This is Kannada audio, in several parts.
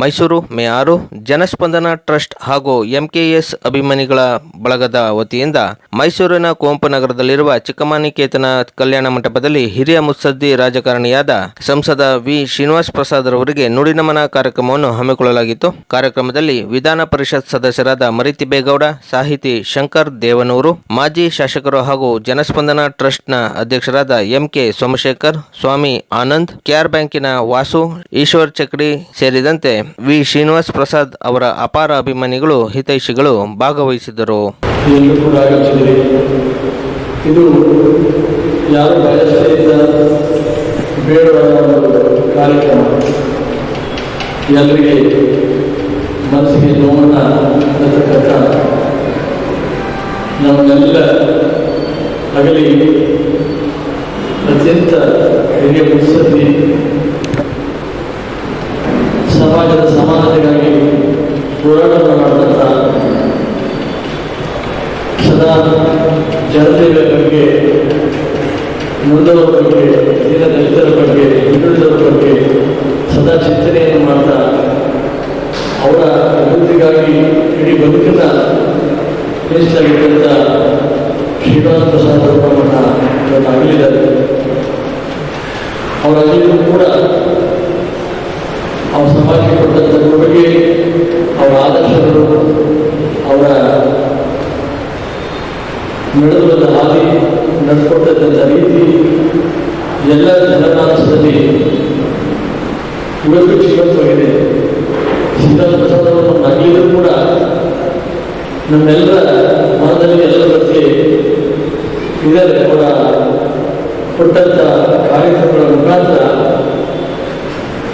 ಮೈಸೂರು ಮೇ ಆರು ಜನಸ್ಪಂದನ ಟ್ರಸ್ಟ್ ಹಾಗೂ ಎಂಕೆಎಸ್ ಅಭಿಮಾನಿಗಳ ಬಳಗದ ವತಿಯಿಂದ ಮೈಸೂರಿನ ಕುವೆಂಪು ನಗರದಲ್ಲಿರುವ ಚಿಕ್ಕಮಾನಿಕೇತನ ಕಲ್ಯಾಣ ಮಂಟಪದಲ್ಲಿ ಹಿರಿಯ ಮುತ್ಸದ್ದಿ ರಾಜಕಾರಣಿಯಾದ ಸಂಸದ ವಿ. ಶ್ರೀನಿವಾಸ್ ಪ್ರಸಾದ್ ರವರಿಗೆ ನುಡಿನಮನ ಕಾರ್ಯಕ್ರಮವನ್ನು ಹಮ್ಮಿಕೊಳ್ಳಲಾಗಿತ್ತು. ಕಾರ್ಯಕ್ರಮದಲ್ಲಿ ವಿಧಾನ ಪರಿಷತ್ ಸದಸ್ಯರಾದ ಮರಿತಿಬೇಗೌಡ ಸಾಹಿತಿ ಶಂಕರ್ ದೇವನೂರು, ಮಾಜಿ ಶಾಸಕರು ಹಾಗೂ ಜನಸ್ಪಂದನ ಟ್ರಸ್ಟ್ನ ಅಧ್ಯಕ್ಷರಾದ M K Somashekar, Swami Anand, K R ಬ್ಯಾಂಕಿನ ವಾಸು, ಈಶ್ವರ್ ಚಕ್ರಿ ಸೇರಿದಂತೆ ವಿ. ಶ್ರೀನಿವಾಸ್ ಪ್ರಸಾದ್ ಅವರ ಅಪಾರ ಅಭಿಮಾನಿಗಳು ಹಿತೈಷಿಗಳು ಭಾಗವಹಿಸಿದ್ದರು. ಎಲ್ಲರೂ ಇದು ಅಗಲಿ ಅತ್ಯಂತ ಹಿರಿಯ ಮುತ್ಸದ್ದಿ ಸಮಾಜದ ಸಮಾನತೆಗಾಗಿ ಹೋರಾಟವನ್ನು ಮಾಡತಕ್ಕ ಸದಾ ಜನತೆಗಳ ಬಗ್ಗೆ ಮುಂದವರ ಬಗ್ಗೆ ದೀನ ದಲಿತರ ಬಗ್ಗೆ, ಹಿಂದುಳಿದವರ ಬಗ್ಗೆ ಸದಾ ಚಿಂತನೆಯನ್ನು ಮಾಡ್ತಾ ಅವರ ಅಭಿವೃದ್ಧಿಗಾಗಿ ಇಡೀ ಬದುಕಿನ ಮೀಸಲಾಗಿದ್ದಂಥ ಶ್ರೀನಿವಾಸ ಪ್ರಸಾದ್ ಅವರು ನಮ್ಮನ್ನ ಇವತ್ತು ಅಗಲಿದ್ದಾರೆ ಅವರ ಅಗಲಿಗೂ ಕೂಡ ಅವ್ರ ಸಮಾಜಕ್ಕೆ ಕೊಟ್ಟಂಥ ಕೊಡುಗೆ ಅವರ ಆದರ್ಶಗಳು ಅವರ ನಡೆದು ಬಂದ ಹಾದಿ ನಡ್ಕೊಳ್ತಕ್ಕಂಥ ರೀತಿ ಎಲ್ಲ ಜನಮಾನಸದಲ್ಲಿ ಇವತ್ತು ಜೀವಂತವಾಗಿದೆ ಶ್ರೀರಾಮ ಪ್ರಸಾದ್ ಕೂಡ ನಮ್ಮೆಲ್ಲರ ಮನದಲ್ಲಿ ಎಲ್ಲರ ಬಗ್ಗೆ ಇದ್ದಾರೆ ಕೂಡ ಕೊಟ್ಟಂತ ಕಾರ್ಯಕ್ರಮಗಳ ಮುಖಾಂತರ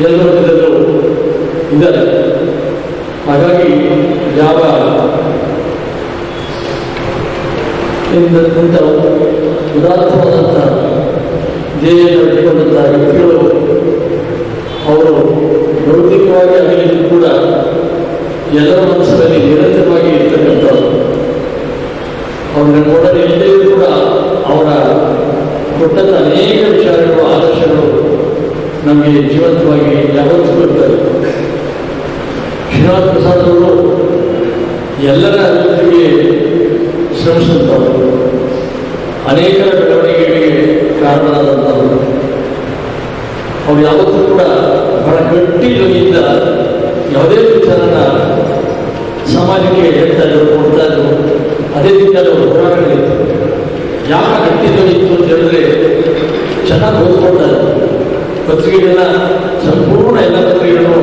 ಎಲ್ಲರ ಇದ್ದಾರೆ. ಹಾಗಾಗಿ ಯಾವ ಇಂಥ ಉದಾತ್ತವಾದಂಥ ಧ್ಯೇಯವನ್ನು ಇಟ್ಟುಕೊಂಡಂಥ ವ್ಯಕ್ತಿಗಳು ಅವರು ಭೌತಿಕವಾಗಿ ಅಗಲಿದ್ದು ಕೂಡ ಎಲ್ಲರ ಮನಸ್ಸಿನಲ್ಲಿ ನಿರಂತರವಾಗಿ ಇರ್ತಕ್ಕಂಥವ್ರು ಅವರ ನೋಡಲು ಎಲ್ಲೆಯೂ ಕೂಡ ಅವರ ಕೊಟ್ಟಂಥ ಅನೇಕ ವಿಚಾರಗಳು ಆದರ್ಶಗಳು ನಮಗೆ ಜೀವಂತವಾಗಿ ಯಾವತ್ತೂ ಬರ್ತದೆ ಶ್ರೀನಿವಾಸ ಪ್ರಸಾದ್ ಅವರು ಎಲ್ಲರ ಅಭಿವೃದ್ಧಿಗೆ ಶ್ರಮಿಸುತ್ತವರು ಅನೇಕರ ಬೆಳವಣಿಗೆಗಳಿಗೆ ಕಾರಣರಾದಂಥವರು ಅವ್ರು ಯಾವತ್ತೂ ಕೂಡ ಬಹಳ ಗಟ್ಟಿ ಯೋಗಿಯಿಂದ ಯಾವುದೇ ವಿಚಾರನ ಸಮಾಜಕ್ಕೆ ಹೇಳ್ತಾ ಇದ್ರು, ಕೊಡ್ತಾ ಇದ್ರು. ಅದೇ ರೀತಿಯಾದ ಒಂದು ಹೋರಾಟಗಳಿತ್ತು ಯಾವ ಗಟ್ಟಿ ಇತ್ತು ಅಂತ ಹೇಳಿದ್ರೆ ಚೆನ್ನಾಗಿ ಓದ್ಕೊಳ್ತಾ ಇದ್ರು. ಪತ್ರಿಕೆಗಳನ್ನ ಸಂಪೂರ್ಣ ಎಲ್ಲ ಪತ್ರಿಕೆಗಳನ್ನು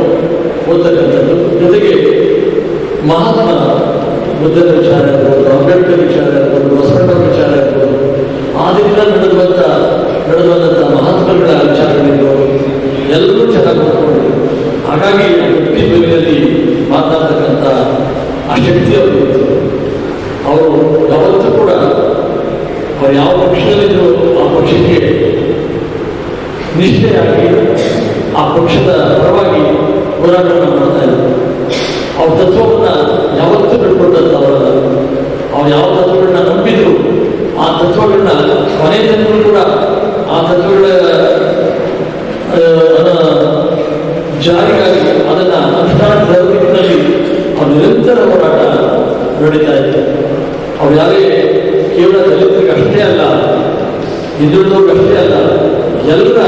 ಓದ್ತಕ್ಕಂಥದ್ದು. ಜೊತೆಗೆ ಮಹಾತ್ಮ ಬುದ್ಧನ ವಿಚಾರ ಇರ್ಬೋದು ಅಂಬೇಡ್ಕರ್ ವಿಚಾರ ಇರ್ಬೋದು ಬಸವಣ್ಣನ ವಿಚಾರ ಇರ್ಬೋದು ಆ ದಿನ ಚೆನ್ನಾಗಿ ಓದ್ಕೊಂಡಿದ್ರು ಹಾಗಾಗಿ ವ್ಯಕ್ತಿ ಧ್ವನಿಯಲ್ಲಿ ಮಾತನಾಡ್ತಕ್ಕಂಥ ಆ ಶಕ್ತಿ ಅವರು ಅವರು ಯಾವತ್ತೂ ಕೂಡ ಅವರು ಯಾವ ಪಕ್ಷದಲ್ಲಿದ್ದರೂ ಆ ಪಕ್ಷಕ್ಕೆ ನಿಷ್ಠೆಯಾಗಿ ಆ ಪಕ್ಷದ ಪರವಾಗಿ ಹೋರಾಟವನ್ನು ಮಾಡ್ತಾ ಇದ್ರು. ಅವ್ರ ತತ್ವವನ್ನು ಯಾವತ್ತೂ ಬಿಟ್ಕೊಟ್ಟಂಥವರಲ್ಲ ಅವ್ರು ಯಾವ ತತ್ವಗಳನ್ನ ನಂಬಿದ್ರು, ಆ ತತ್ವಗಳನ್ನ ಕೊನೆ ತನಕ ಕೂಡ ಆ ತತ್ವಗಳ ಜಾರಿಗಾಗಿ ಅದನ್ನ ಅನುಷ್ಠಾನ ತರಬೇಕಿನಲ್ಲಿ ಅವ್ರು ನಿರಂತರ ಹೋರಾಟ ನಡೀತಾ ಇತ್ತು. ಅವ್ರು ಯಾರೇ ಕೇವಲ ದಲಿತರಿಗೆ ಅಷ್ಟೇ ಅಲ್ಲ, ಹಿಂದುಳಿದವ್ರಿಗೆ ಅಷ್ಟೇ ಅಲ್ಲ, ಎಲ್ಲರ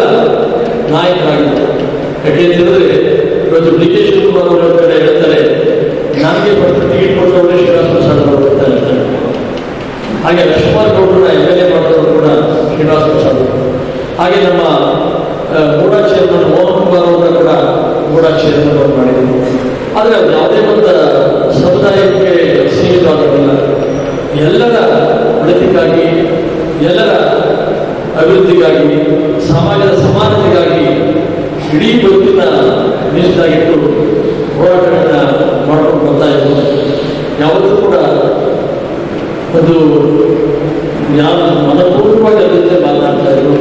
ನಾಯಕರಾಗಿದ್ದರು. ಯಾಕೆ ಅಂತ ಹೇಳಿದ್ರೆ ಇವತ್ತು ಡಿ ಕೆ ಶಿವಕುಮಾರ್ ಅವರ ಕಡೆ ಹೇಳ್ತಾರೆ, ನನಗೆ ಫಸ್ಟ್ ಟಿಕೆಟ್ ಕೊಟ್ಟವರೇ ಶ್ರೀನಿವಾಸ ಪ್ರಸಾದ್ ಅವರು ಅಂತ ಹೇಳ್ತಾರೆ. ಹಾಗೆ ಲಕ್ಷ್ಮಣ್ ಗೌಡರ ಎಂ ಎಲ್ ಎ ಮಾಡಿದವರು ಕೂಡ ಶ್ರೀನಿವಾಸ ಪ್ರಸಾದ್ ಹಾಗೆ ನಮ್ಮ ಮೂಡಾ ಚೇರ್ಮನ್ ಮೋಹನ್ ಕುಮಾರ್ ಅವರ ಕೂಡ ಅವರು ಮಾಡಿದರು ಆದರೆ ಅದು ಯಾವುದೇ ಒಂದು ಸಮುದಾಯಕ್ಕೆ ಸೀಮಿತವಾಗಿರಲಿಲ್ಲ ಎಲ್ಲರ ಒಳಿತಿಗಾಗಿ, ಎಲ್ಲರ ಅಭಿವೃದ್ಧಿಗಾಗಿ, ಸಮಾಜದ ಸಮಾನತೆಗಾಗಿ ಇಡೀ ಬದುಕಿನ ಮೀಸಲಾಗಿಟ್ಟು ಹೋರಾಟಗಳನ್ನ ಮಾಡ್ಕೊಂಡು ಬರ್ತಾ ಇದ್ರು ಯಾವತ್ತೂ ಕೂಡ ಒಂದು ಯಾವ ಮನಪೂರ್ವಕವಾಗಿ ಅದರಿಂದ ಮಾತನಾಡ್ತಾ ಇದ್ರು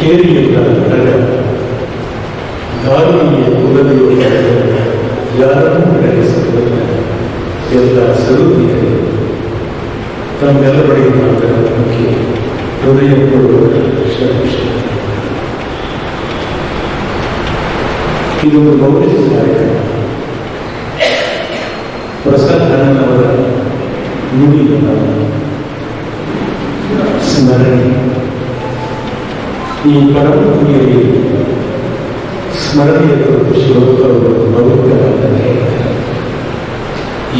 ಕೇರಿಯಿಂದ ನಡೆದ ಗಾಳಿಗೆ ಕುಲದಿರುವ ಯಾರನ್ನೂ ನಡೆಸಬಲ್ಲ ಎಲ್ಲ ಸರುದಿಯರು ತಮ್ಮೆಲ್ಲರಿಗೆ ಮಾತ್ರ ಮುಖ್ಯ ಹೃದಯಪೂರ್ವಕ ಶರಣು ಇದೊಂದು ಗೌರವ ಕಾರ್ಯಕ್ರಮ ಪ್ರಸಾದ್ ಅಣ್ಣನವರ ನುಡಿಗಳ ಸ್ಮರಣೆ ಈ ಪರಂಪರೆಯಲ್ಲಿ ಸ್ಮರಣೆಯ ಕುರಿತು ಶಿವಕರು ಭಗವಂತರಾದ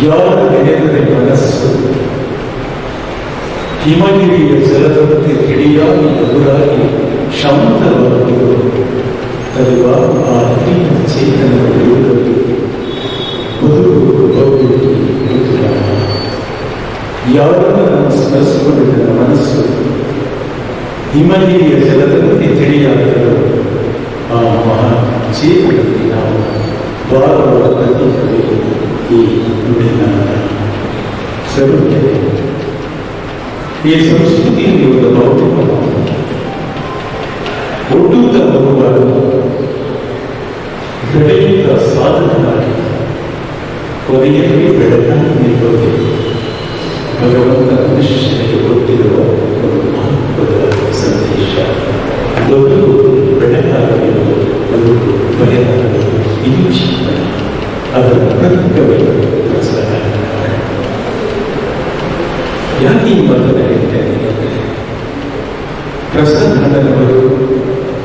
ಯಾವ ನೆನೆದರೆ ಮನಸ್ಸು ಹಿಮಗಿರಿಯ ಜಲದಂತೆ ತಿಳಿಯಾಗಿ ಎದುರಾಗಿ ಶಾಂತವಾಗಿರು ತರುವ ಆ ಹಿರಿಯ ಚೇತನ ಇರುವುದಕ್ಕೆ ಬದುಕು ಬದುಕು ಯಾರನ್ನು ನಾವು ಸ್ಮರಿಸಿಕೊಂಡಿದ್ದ ಮನಸ್ಸು ಹಿಮಗಿರಿಯ ಜಲದಂತೆ ತಿಳಿಯಾಗಲು ಆ ಮಹಾ ಚೇತನಕ್ಕೆ ನಾವು ಬಾರವಾದ ಪ್ರತೀಕವೇ ಈ ನುಡಿನ ಸರುತ್ತದೆ ಈ ಸಂಸ್ಕೃತಿಯಲ್ಲಿ ಒಂದು ಭೌತಿಕ ಹುಟ್ಟುತ್ತ ಬರುವಾಗ ಬೆಳೆಯುತ್ತ ಸಾಧನವಾಗಿ ಕೊನೆಯಲ್ಲಿ ಬೆಳಕಾಗಿ ನಿಲ್ಲುತ್ತದೆ ಭಗವಂತ ಮನುಷ್ಯನಿಗೆ ಗೊತ್ತಿರುವ ಒಂದು ಮಹತ್ವದ ಸಂದೇಶ ಬದುಕು ಬೆಳಕಾಗಲು ಬದುಕು ಬರೆಯಲಾಗಲು ಇದು ಚಿಂತನೆ ಅದರ ಪ್ರಸಾದ ಯಾಕೆ ಈ ಮಾತನ್ನು ಹೇಳ್ತೇನೆ ಪ್ರಸಾದ್ ಅಣ್ಣನವರು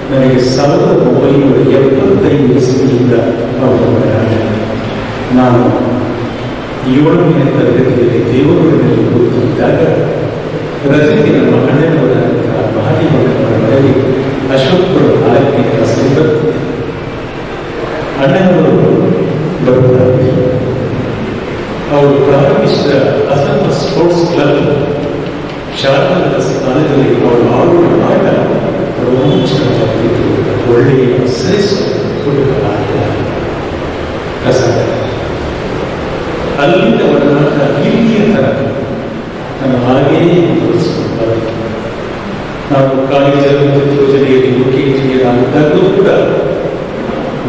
ನನಗೆ ಸಾವಿರದ ಒಂಬೈನೂರ ಎಪ್ಪತ್ತೈದು ಇಸ್ವಿಯಿಂದ ಅವರ ನಾನು ಏಳನೇ ತರಗತಿಯಲ್ಲಿ ದೇವರುಗಳಲ್ಲಿ ಕೂತಿದ್ದಾಗ ರಜೆಗೆ ನಮ್ಮ ಅಣ್ಣನವರ ಮಹಾದೇವನವರ ಮನೆಗೆ ಅಶೋಕಪುರ ಆರಕ್ಕೆ ಸಂದರ್ಭ ಅಣ್ಣನವರು ಬರುತ್ತಾರೆ ಅವರು ಪ್ರಾರಂಭಿಸಿದ ಅಸಂತ ಸ್ಪೋರ್ಟ್ಸ್ ಕ್ಲಬ್ ಶಾರದದ ಸ್ಥಾನದಲ್ಲಿ ಅವರು ಆಡುವ ಆಟ ರೋಮಾಂಚಕವಾಗಿದ್ದು ಒಳ್ಳೆಯ ಶ್ರೇಷ್ಠ ಹುಡುಗ ಆಟ ಪ್ರಸಾದ ಅಲ್ಲಿಂದ ಅವರ ನಾಟ ಇಲ್ಲಿಯ ತನಕ ನಾನು ಹಾಗೆಯೇ ಮುಂದುವರಿಸಿಕೊಂಡು ನಾವು ಕಾಲೇಜಲ್ಲಿ ಯೋಜನೆಯಲ್ಲಿ ಮುಖ್ಯ ಇಂಜಿನಿಯರ್ ಆಗಿದ್ದಾಗಲೂ ಕೂಡ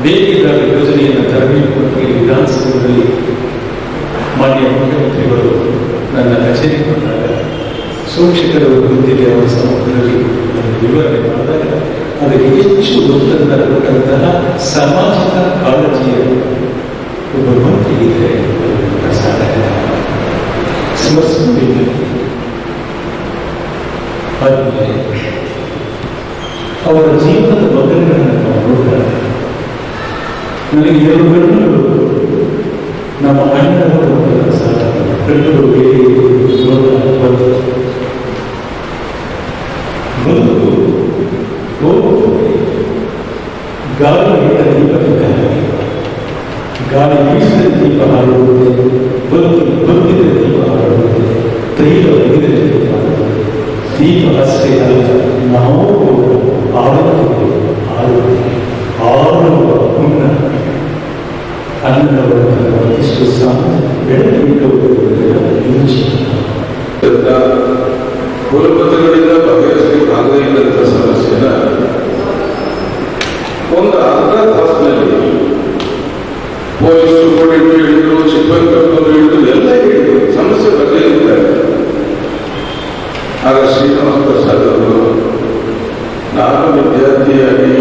ಬೇಕಿದ್ದ ಯೋಜನೆಯನ್ನು ತರಬೇತಿ ಮತ್ತು ವಿಧಾನಸೌಧದಲ್ಲಿ ಮಾನ್ಯ ಮುಖ್ಯಮಂತ್ರಿಗಳು ನನ್ನ ಕಚೇರಿ ಬಂದಾಗ ಸೂಕ್ಷಕರು ಹೊಂದಿದೆ ಅವರ ಸಮ್ಮುಖದಲ್ಲಿ ನನಗೆ ವಿವರಣೆ ಮಾಡಿದಾಗ ಅದಕ್ಕೆ ಹೆಚ್ಚು ಒತ್ತನ್ನು ಕೊಟ್ಟಂತಹ ಸಾಮಾಜಿಕ ಕಾಳಜಿಯ ಒಬ್ಬ ಮಂತ್ರಿ ಇದ್ದರೆ ಸ್ಮರಿಸಬೇಕು ನನಗೆ ಎರಡು ಗಂಟೆಗಳು ನಮ್ಮ ಅಣ್ಣನವರು ಪ್ರಸಾದ ಗಂಟೆಗಳು ಬೇರೆ ಬದುಕು ಬದುಕು ಹೋಗುತ್ತದೆ ಗಾಳಿ ಹಿಡಿದ ದೀಪದಿಂದ ಗಾಳಿ ಬೀಸಿದ ದೀಪ ಹಾರುತ್ತದೆ ಬದುಕು ಒಂದು ಅರ್ಧ ತಾಸಿನಲ್ಲಿ ಪೊಲೀಸರು ಕೂಡ ಹಿಡಿದ್ರು ಸಿಬ್ಬಂದಿ ಕರ್ಕೊಂಡು ಹಿಡಿದ್ರು ಎಲ್ಲ ಹಿಡಿದ್ರು ಸಮಸ್ಯೆ ಬಗೆಹರಿತಾರೆ ಆಗ ಶ್ರೀನಿವಾಸ ಪ್ರಸಾದ್ ಅವರು, ನಾನು ವಿದ್ಯಾರ್ಥಿಯಾಗಿ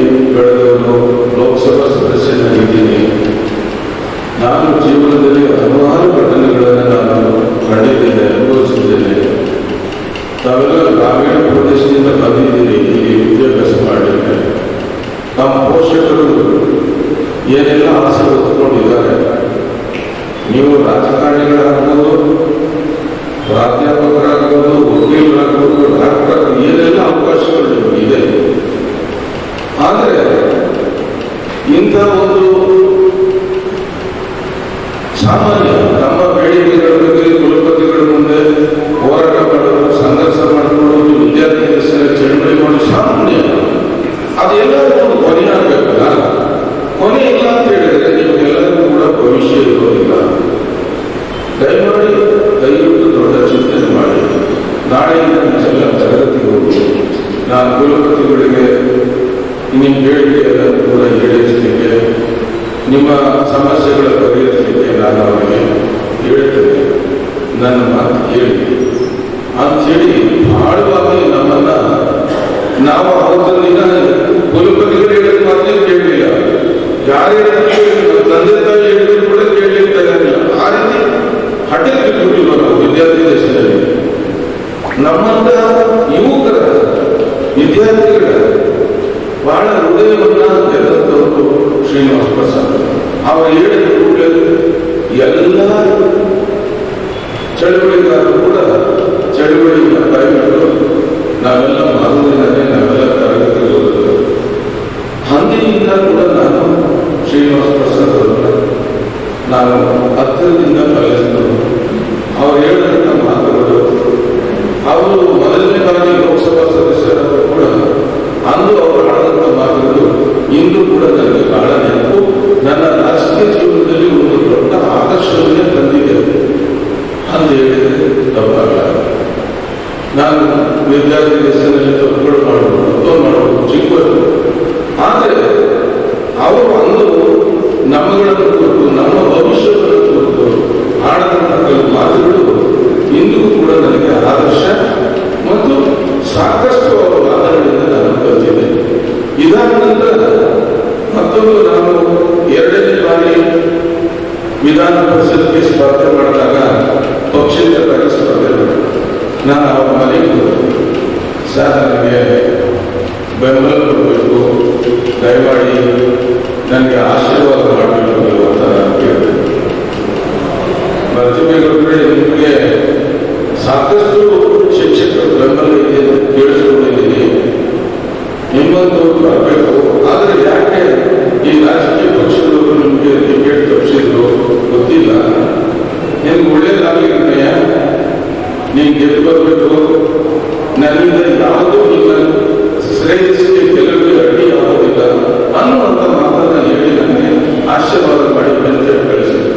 ಏನೆಲ್ಲ ಆಸೆ ಹೊತ್ಕೊಂಡಿದ್ದಾರೆ ನೀವು ರಾಜಕಾರಣಿಗಳಾಗ್ಬೋದು ನನ್ನ ಮಾತು ಕೇಳಿ. ಅಂಥೇಳಿ ಆಳವಾಗಿ ನಮ್ಮನ್ನ ನಾವು ಅವತ್ತಿನ ದಿನ ಹೇಳಿದ ಮಾತೇ ಕೇಳಲಿಲ್ಲ. ಯಾರೇ ತಂದೆ ತಾಯಿ ಹೇಳಿದ್ರು ಕೂಡ ಕೇಳಲಿಲ್ಲ ಆ ರೀತಿ ಹಠಕ್ಕೆ ಕೊಟ್ಟಿರುವ ನಾವು ವಿದ್ಯಾರ್ಥಿ ದೇಶದಲ್ಲಿ. ನಮ್ಮಂತ ಯುವಕರ, ವಿದ್ಯಾರ್ಥಿಗಳ ಬಹಳ ಹೃದಯವನ್ನ ಗೆಲ್ಲದವರು ಶ್ರೀನಿವಾಸ ಪ್ರಸಾದ್ ಅವರು ಹೇಳಿದ ಎಲ್ಲ ಚಳುವಳಿಗಾರರು ಕೂಡ ಚಳುವಳಿಯಿಂದ ಕೈಬಿಟ್ಟು ನಾವೆಲ್ಲ ಮಾರುದಿನನೇ ನಾವೆಲ್ಲ ತರಗತಿ ಓದಿದ್ರು ಹಂದಿನಿಂದ ಕೂಡ ನಾನು ಶ್ರೀನಿವಾಸ ಪ್ರಸಾದ್ ಅವರನ್ನ ನಾನು ಹತ್ತಿರದಿಂದ ಕಲಿಸಿದವರು ಅವ್ರು ಹೇಳಿದಂಥ ಮಾತುಗಳು, ಅವರು ಮೊದಲನೇ ಬಾರಿ ಲೋಕಸಭಾ ಸದಸ್ಯರಾದರೂ ಕೂಡ ಅಂದು ಅವರು ಆಡಿದಂಥ ಮಾತುಗಳು ಇಂದು ಕೂಡ ನನಗೆ ಬಹಳ ನೆನಪು. ನನ್ನ ರಾಜಕೀಯ ಜೀವನದಲ್ಲಿ ಒಂದು ದೊಡ್ಡ ಆಕರ್ಷಣೆ ತಂದಿದೆ ಅಂತ ಹೇಳಿದರೆ ತಪ್ಪಾಗಲ್ಲ ನಾನು ವಿದ್ಯಾರ್ಥಿ ಹೆಸರಿನಲ್ಲಿ ತಪ್ಪುಗಳು ಮಾಡಬಹುದು ತಪ್ಪು ಮಾಡಬಹುದು ಚಿಕ್ಕವರು ಆದರೆ, ಅವರು ಅಂದು ನಮ್ಮಗಳನ್ನು ಕುರಿತು ನಮ್ಮ ಭವಿಷ್ಯವನ್ನು ಕುರಿತು ಆಡದಂಥ ಕೆಲವು ಮಾತುಗಳು ಇಂದಿಗೂ ಕೂಡ ನನಗೆ ಆದರ್ಶ ಮತ್ತು ಸಾಕಷ್ಟು ಅವರ ಮಾತುಗಳಿಂದ ನಾನು ಕಲಿತಿದ್ದೆ ಇದಾದ ನಂತರ ಮತ್ತೊಂದು ನಾನು ಎರಡನೇ ಬಾರಿ ವಿಧಾನ ಪರಿಷತ್ಗೆ ಸ್ಪರ್ಧೆ ಮಾಡಿದಾಗ ಪಕ್ಷೇತರರಾಗಿ ಸ್ಪರ್ಧೆ ಮಾಡಿದೆ ನಾನು ಅವರ ಮನೆಗೆ ಹೋದೆ ಸರ್ ನನಗೆ ಬೆಂಬಲ ಕೊಡಬೇಕು ದಯಮಾಡಿ ನನಗೆ ಆಶೀರ್ವಾದ ಮಾಡಬೇಕು ನೀವು ಅಂತ ನಾನು ಕೇಳಿದೆ ಪ್ರತಿಭೆಗಳೇ ನಿಮಗೆ ಸಾಕಷ್ಟು ಅಂತ ಕೇಳಿಸ್ಕೊಂಡಿದ್ದೀನಿ ಬರಬೇಕು ಆದರೆ ಯಾಕೆ ಈ ರಾಜಕೀಯ ಪಕ್ಷದವರು ನಿಮಗೆ ತಪ್ಪಿಸಿದ್ರು ಗೊತ್ತಿಲ್ಲ ನಿಮ್ಗೆ ಒಳ್ಳೇದಾಗಲಿ ಕಣಯ್ಯ ನೀನು ಗೆದ್ದು ಬರಬೇಕು ನನ್ನಿಂದ ಯಾವುದೂ ಗೆಲುವಿಗೆ ಅಡ್ಡಿ ಆಗೋದಿಲ್ಲ ಅನ್ನುವಂಥ ಮಾತನ್ನ ಹೇಳಿ ನನಗೆ ಆಶೀರ್ವಾದ ಮಾಡಿ ಅಂತ ಕಳಿಸಿದ್ರು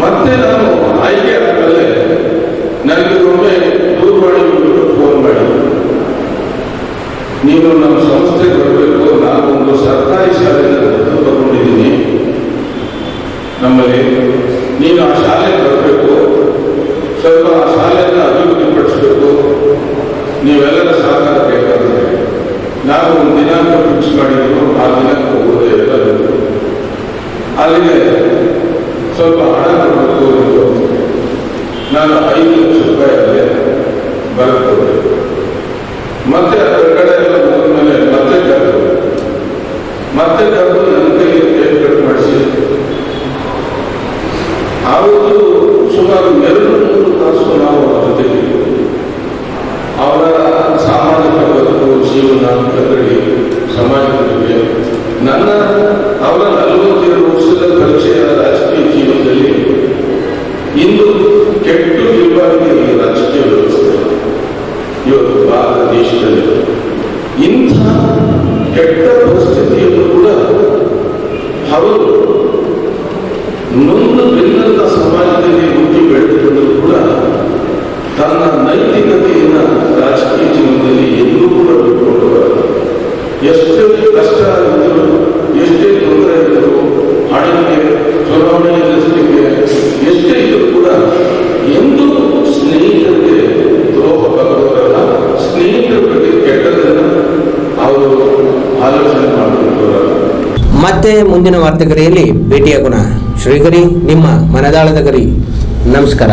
ಮತ್ತೆ ನಾನು ಆಯ್ಕೆ ಆದಮೇಲೆ ನನಗೆ ಒಮ್ಮೆ ದೂರವಾಣಿ ಮೂಲಕ ಫೋನ್ ಮಾಡಿ ನೀನು ನಮ್ಮ ಸಂಸ್ಥೆಗೆ ಬರಬೇಕು ನಾನು ಒಂದು ಸರ್ಕಾರಿ ಶಾಲೆಯನ್ನು ದತ್ತು ತಗೊಂಡಿದ್ದೀನಿ ನಮ್ಮಲ್ಲಿ ನೀನು ಆ ಶಾಲೆಗೆ ಬರಬೇಕು ಸ್ವಲ್ಪ ಆ ಶಾಲೆಯನ್ನು ಅಭಿವೃದ್ಧಿಪಡಿಸಬೇಕು ನೀವೆಲ್ಲರ ಸಹಕಾರ ಬೇಕಾಗುತ್ತೆ ನಾವು ಒಂದು ದಿನಾಂಕ ಫಿಕ್ಸ್ ಮಾಡಿದ್ರು ಆ ದಿನಾಂಕ ಹೋಗೋದೇ ಎಲ್ಲರಿಗೂ ಅಲ್ಲಿಗೆ ಸ್ವಲ್ಪ ಹಣ ಕೊಡಬೇಕು ನಾನು ಐದು ಲಕ್ಷ ರೂಪಾಯಿ ಅಲ್ಲಿ ಬರೆದುಕೊಟ್ಟೆ ಮತ್ತೆ ಅದರ ಕಡೆ ಎಲ್ಲ ಮೇಲೆ ಮತ್ತೆ ಕರೆದು ಮತ್ತೆ ಕರೆದು ನನ್ನ ಕೈಯಲ್ಲಿ ಕೇಕ್ ಕಟ್ ಮಾಡಿಸಿ. ಆವತ್ತು ಸುಮಾರು ಎರಡು ಮೂರು ತಾಸು ನಾವು ಅವರ ಜೊತೆಗೆ ಅವರ ಸಾಮಾಜಿಕ ಬದುಕು, ಜೀವನ ಕನ್ನಡಿ ಸಮಾಜದಲ್ಲಿ ನನ್ನ, ಅವರ ಮತ್ತೆ ಮುಂದಿನ ವಾರ್ತೆಗರಿಯಲ್ಲಿ ಭೇಟಿಯಾಗೋಣ ಶ್ರೀಗರಿ ನಿಮ್ಮ ಮನದಾಳದ ಗರಿ. ನಮಸ್ಕಾರ.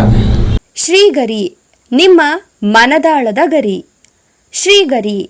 ಶ್ರೀಗರಿ ನಿಮ್ಮ ಮನದಾಳದ ಗರಿ. ಶ್ರೀಗರಿ